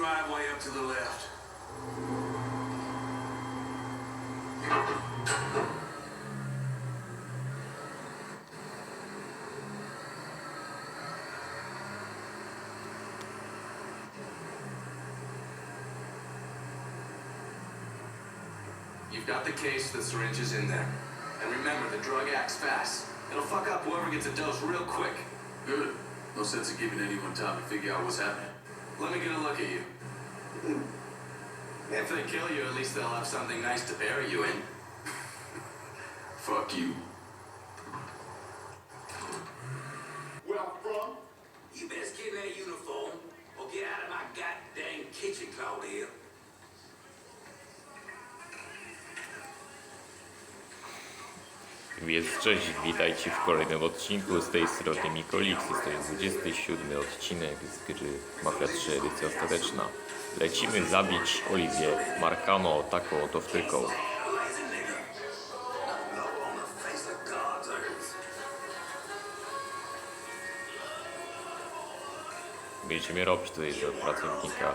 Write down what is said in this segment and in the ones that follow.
driveway up to the left. You've got the case, the syringe is in there. And remember, the drug acts fast. It'll fuck up whoever gets a dose real quick. Good. No sense in giving anyone time to figure out what's happening. Let me get a look at you. If they kill you, at least they'll have something nice to bury you in. Fuck you. jest cześć, witajcie w kolejnym odcinku, z tej strony Mikolix, to jest 27 odcinek z gry Mafia 3 edycja ostateczna. Lecimy zabić Oliwię Markano taką oto wtyką. Będziemy robić tutaj, że pracownika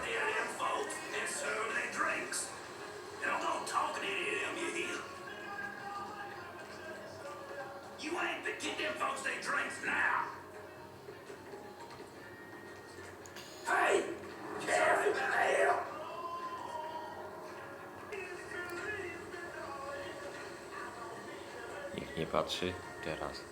patrzy teraz.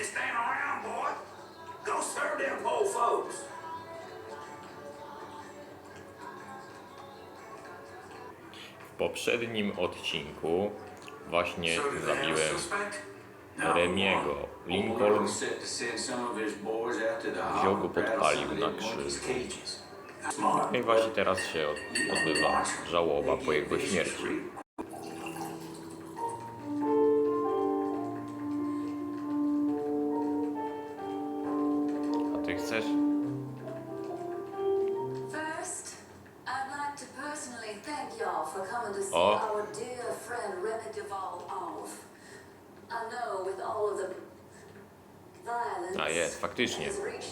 around, boy. Go serve them poor folks. W poprzednim odcinku właśnie zabiłem no, Remiego. Lincoln wziął go, podpalił na krzyżu. No i właśnie teraz się odbywa żałoba po jego śmierci.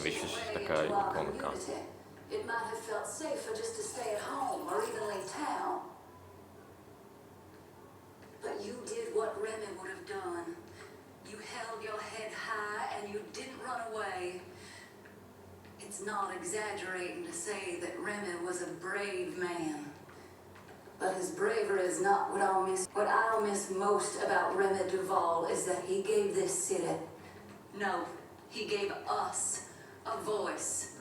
Wiesz, jest taka It might have felt safer just to stay at home or even leave town. But you did what Remy would have done. You held your head high and you didn't run away. It's not exaggerating to say that Remy was a brave man. But his bravery is not what I'll miss. What I'll miss most about Remy Duval is that he gave this city. No, he gave us a voice.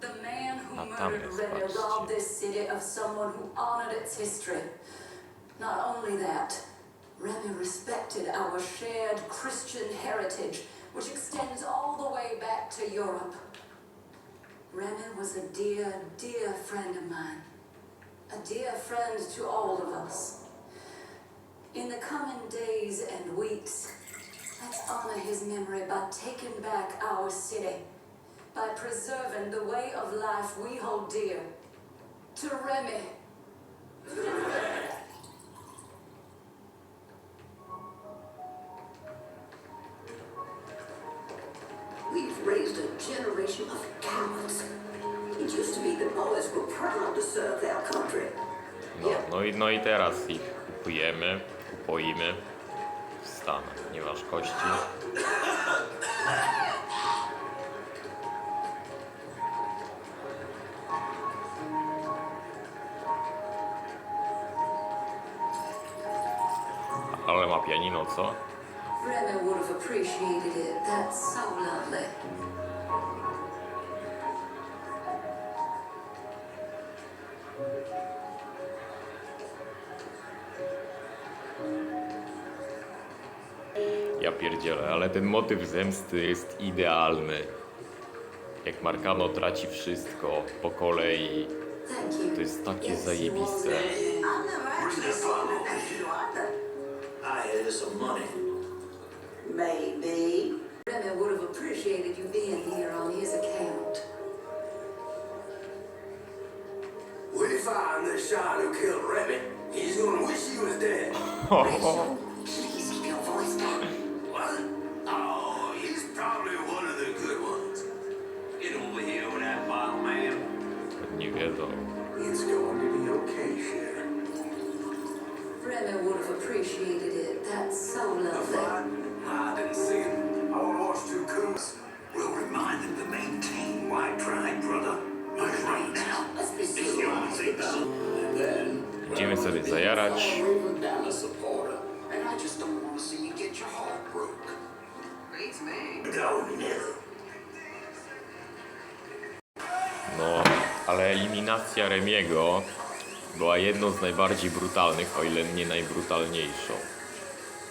The man who No, murdered jest robbed this city of someone who honored its history. Not only that, Remy respected our shared Christian heritage, which extends all the way back to Europe. Remy was a dear, dear friend of mine. A dear friend to all of us. In the coming days and weeks, let's honor his memory by taking back our city by preserving the way of life we hold dear. To Remy. We've raised a generation of cowards. It used to be the boys were proud to serve their country. No, no, i, no i teraz ich kupujemy, kupoimy w Stanach, ponieważ kości Ale ma pianino, co? Ja pierdzielę, ale ten motyw zemsty jest idealny. Jak Markano traci wszystko po kolei, to jest takie zajebiste. some money. Maybe. Remy would have appreciated you being here on his account. We find the shot who killed Remy. He's gonna wish he was dead. Idziemy sobie zajarać. No, ale eliminacja Remiego była jedną z najbardziej brutalnych, o ile nie najbrutalniejszą.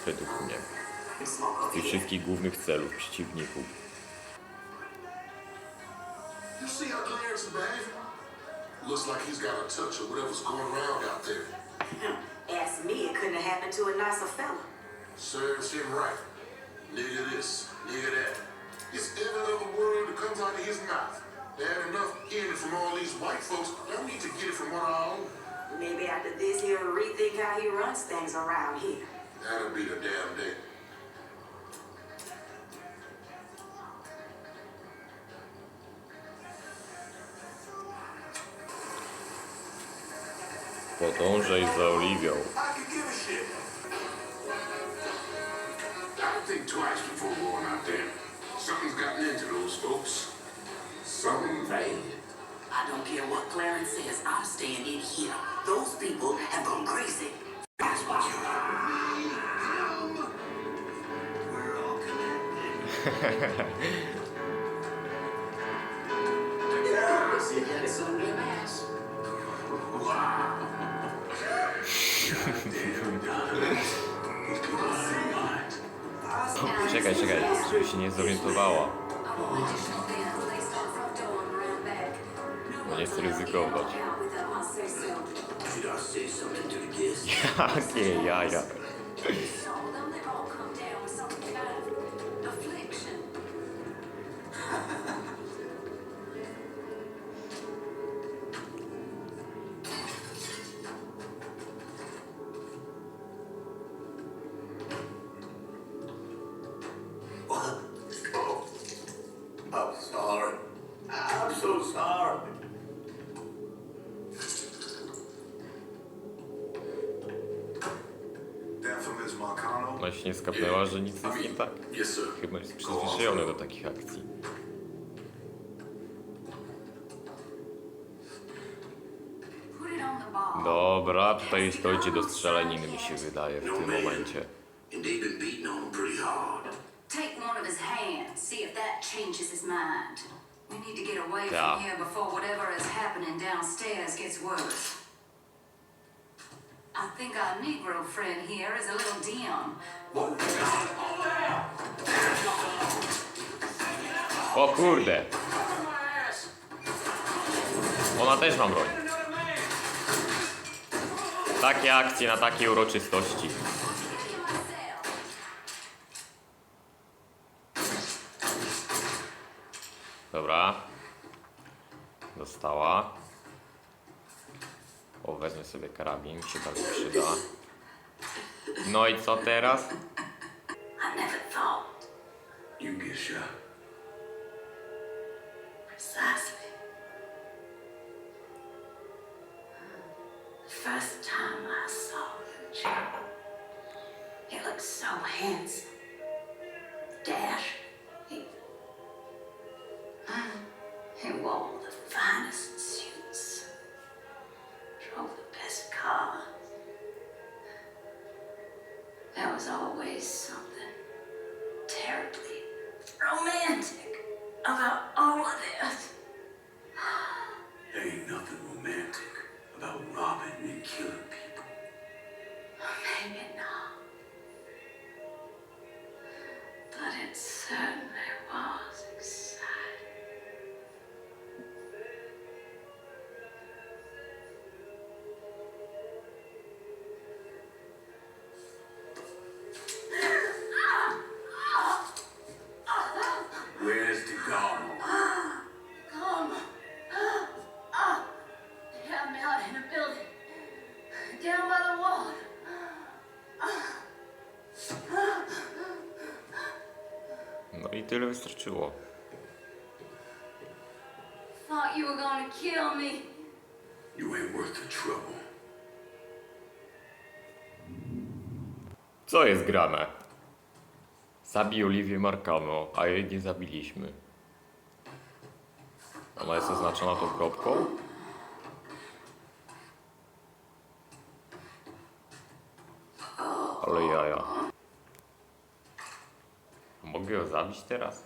Według mnie. Z tych wszystkich głównych celów przeciwników. You see how clear it's Looks like he's got a touch of whatever's going around out there. Ask me, it couldn't have happened to a nicer fella. Serves him right. Nigga this, nigga that. It's every other word that comes out of his mouth. They had enough hearing from all these white folks. They don't need to get it from one of our own. Maybe after this, he'll rethink how he runs things around here. That'll be the damn day. Podążaj za Oliwią. Think twice before going out there. Something's gotten into those folks. Something bad. I don't care what Clarence says, I'm staying in here. Those people have gone crazy. That's We're all connected. czekaj, żeby się nie zorientowała. Nie chcę ryzykować. Jakie jaja. właśnie skapnęła, że nic jest nie tak. Chyba jest przyzwyczajony do takich akcji. Dobra, tutaj dojdzie do strzelaniny, mi się wydaje w tym no momencie. Tak. I think our Negro friend here is a little dim. O kurde. Ona też ma broń. Takie akcje na takie uroczystości. Dobra. Dostała. O, wezmę sobie karabin, przyda mi przyda. No i co teraz? I never thought. You Dash. tyle wystarczyło. Thought you were gonna kill me. You ain't worth the trouble. Co jest grane? Zabij Oliwię Markano, a jej nie zabiliśmy. Ona jest oznaczona tą kropką? Mogę ją zabić teraz?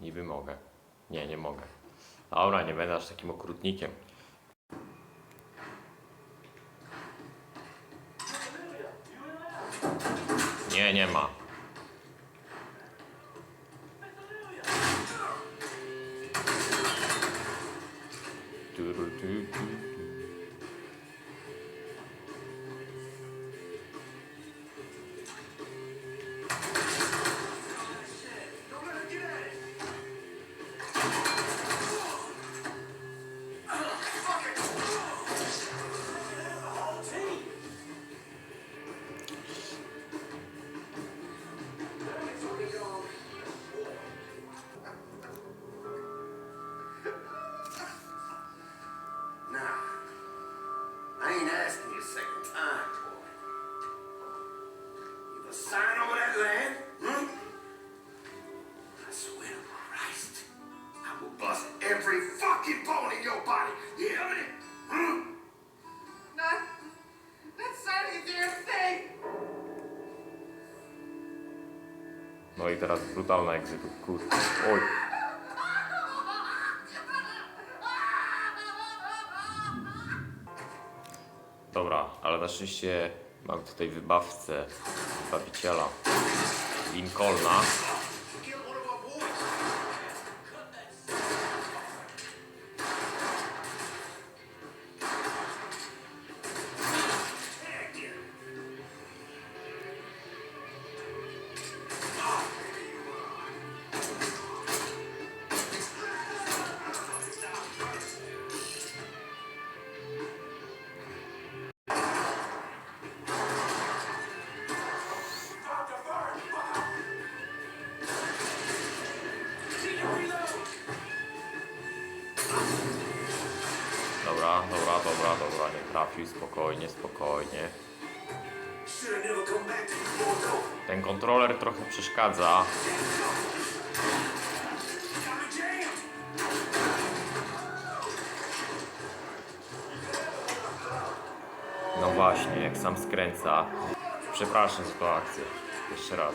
Niby mogę. Nie, nie mogę. Aura, nie będę aż takim okrutnikiem. teraz brutalna egzekucja. Oj. Dobra, ale na szczęście mam tutaj wybawcę, wybawiciela Lincolna. Kontroler trochę przeszkadza. No właśnie, jak sam skręca. Przepraszam za tą akcję. Jeszcze raz.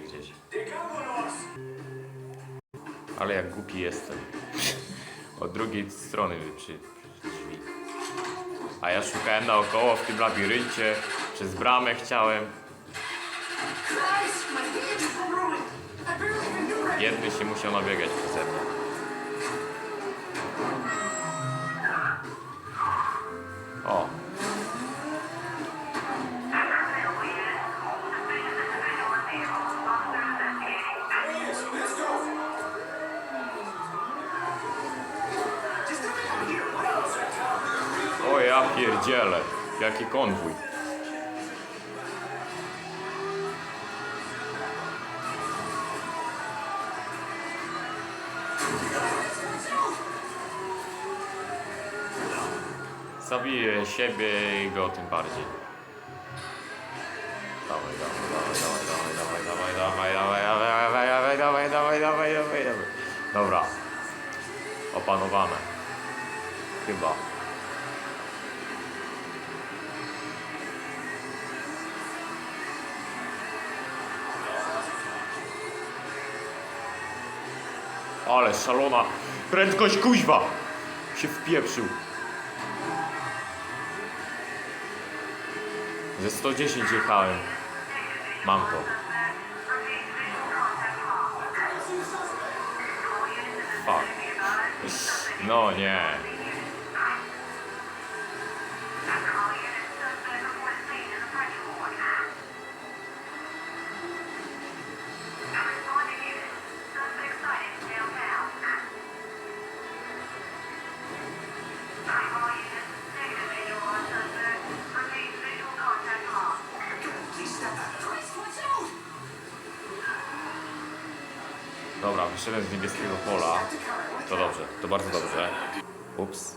gdzieś. Ale jak głupi jestem. Od drugiej strony przy, przy drzwi. A ja szukałem naokoło w tym labiryncie, przez bramę chciałem. Jedny się musiał nabiegać przeze mnie. pierdziele, jaki konwój. Zabiję siebie i go tym bardziej. Dawaj, dawaj, dawaj, dawaj, dawaj, dawaj, dawaj, dawaj, dawaj, dawaj, dawaj, dawaj, dawaj. dawaj, dawaj, Chyba. ale szalona. Prędkość kuźwa. Się wpieprzył. Ze 110 jechałem. Mam to. Fuck. No nie. Dobra, wyszedłem z niebieskiego pola. To dobrze, to bardzo dobrze. Ups.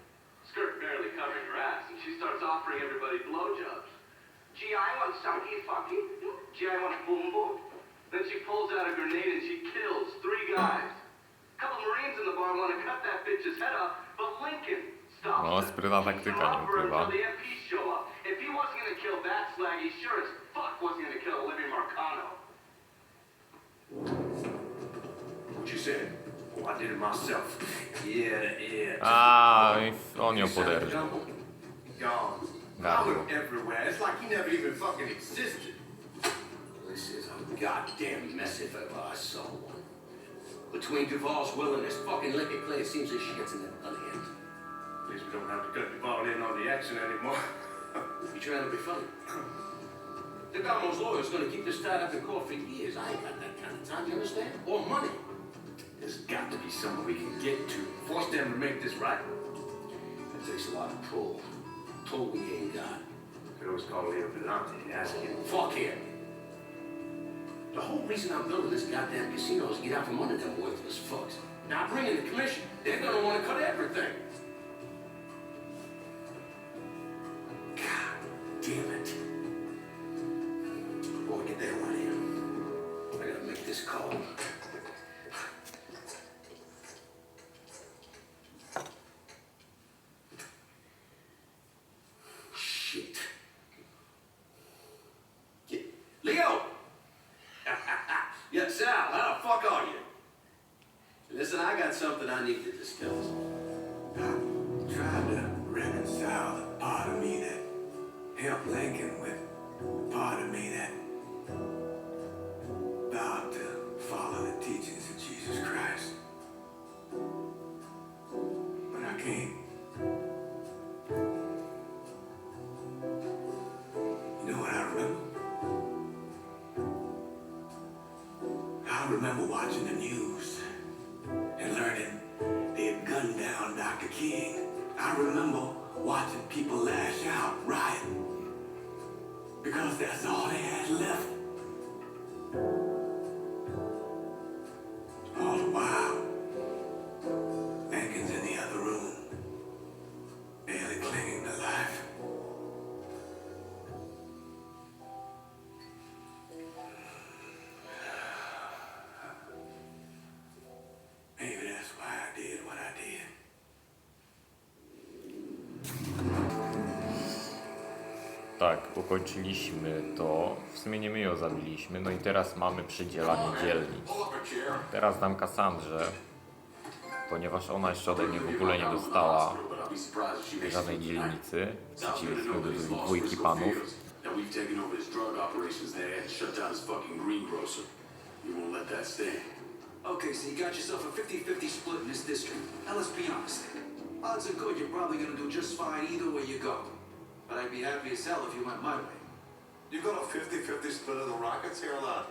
starts offering everybody blowjobs. Gee, I want Sanky fucking. G.I. wants boom boom. Then she pulls out a grenade and she kills three guys. A couple of Marines in the bar want to cut that bitch's head off, but Lincoln stops. No, sprytna taktyka, nie ukrywa. If he wasn't going to kill that slag, he sure as fuck wasn't going to kill Olivia Marcano. What you said? Well, oh, I did it myself. Yeah, yeah. Ah, on your poderży dogs. Not I went everywhere. It's like he never even fucking existed. This is a goddamn mess if ever I saw one. Between Duval's will and this fucking liquor play, it seems this shit's in the other end. At least we don't have to cut Duval in on the action anymore. you trying to be funny? The Damo's lawyer's gonna keep this tied up in court for years. I ain't got that kind of time, you understand? Or money. There's got to be somewhere we can get to. Force them to make this right. It takes a lot of pull told we ain't God. You could always call Leo Benante and ask him. Fuck him. The whole reason I'm building this goddamn casino is to get out from under them worthless fucks. Now bring in the commission. They're gonna want to cut everything. God damn it. Before we get that one in, I gotta make this call. skills. i tried to reconcile the part of me that helped Lincoln with the part of me that vowed to follow the teachings of Jesus Christ. But I can't. You know what I remember? I remember watching the news watching people lash out, right? because that's all they had left. zakończyliśmy to. W sumie nie my ją zabiliśmy. No i teraz mamy przydzielanie dzielnic. Teraz dam Kassandrze, ponieważ ona jeszcze ode mnie w ogóle nie dostała żadnej dzielnicy. W przeciwieństwie do dwójki panów. Okay, so you got yourself a 50-50 split in this district. Now let's be honest. Odds are good you're probably going to do just fine either way you go. but I'd be happy as hell if you went my way. You've got a 50-50 split of the rockets here, lad.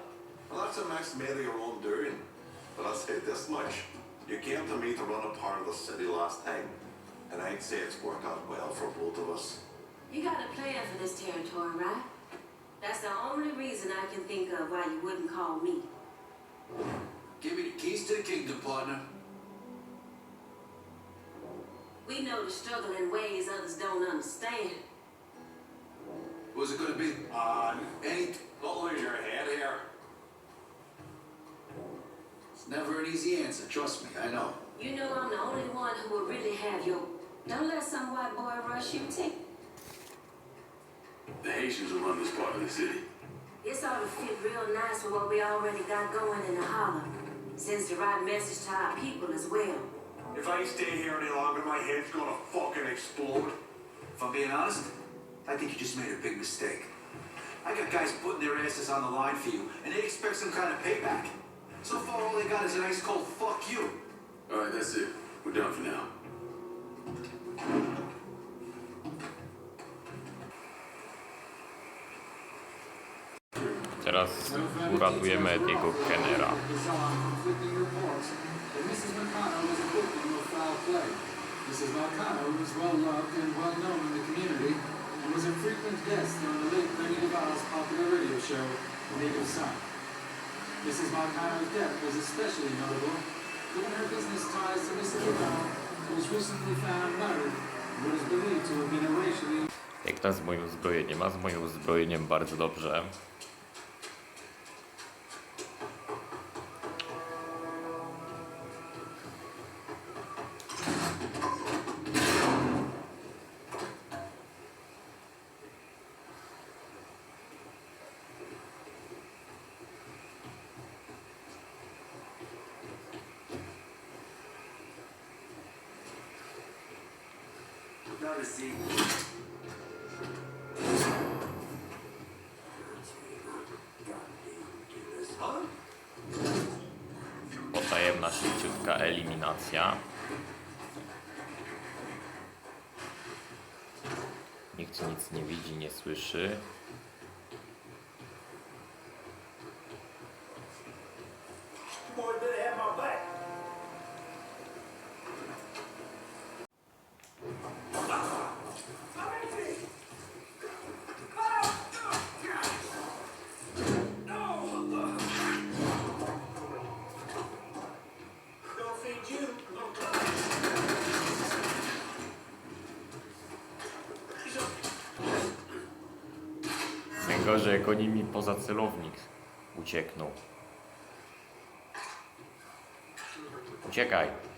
Well, that's a mess made of your own doing. But I'll say this much. You came to me to run a part of the city last time, and I'd say it's worked out well for both of us. You got a plan for this territory, right? That's the only reason I can think of why you wouldn't call me. Give me the keys to the kingdom, partner. We know the struggle in ways others don't understand was it going to be uh, any always your head here? It's never an easy answer. Trust me, I know. You know I'm the only one who will really have you. Don't let some white boy rush you, T. The Haitians will run this part of the city. This ought to fit real nice with what we already got going in the holler. Sends the right message to our people as well. If I stay here any longer, my head's gonna fucking explode. If I'm being honest, I think you just made a big mistake. I got guys putting their asses on the line for you, and they expect some kind of payback. So far, all they got is an ice cold fuck you. All right, that's it. We're done for now. Teraz uratujemy jego This is McConnell was well loved and well known in the community and was a frequent guest on the late Benny DeVal's popular radio show, The Native Son. Mrs. Marcano's death was especially notable, given her business ties to Mr. DeVal, who was recently found murdered in what believed to have been a racially... Jak tam z moim uzbrojeniem? A z moim uzbrojeniem bardzo dobrze. Potajemna szybciutka eliminacja. Nikt nic nie widzi, nie słyszy. że goni nimi poza celownik. Ucieknął. Uciekaj.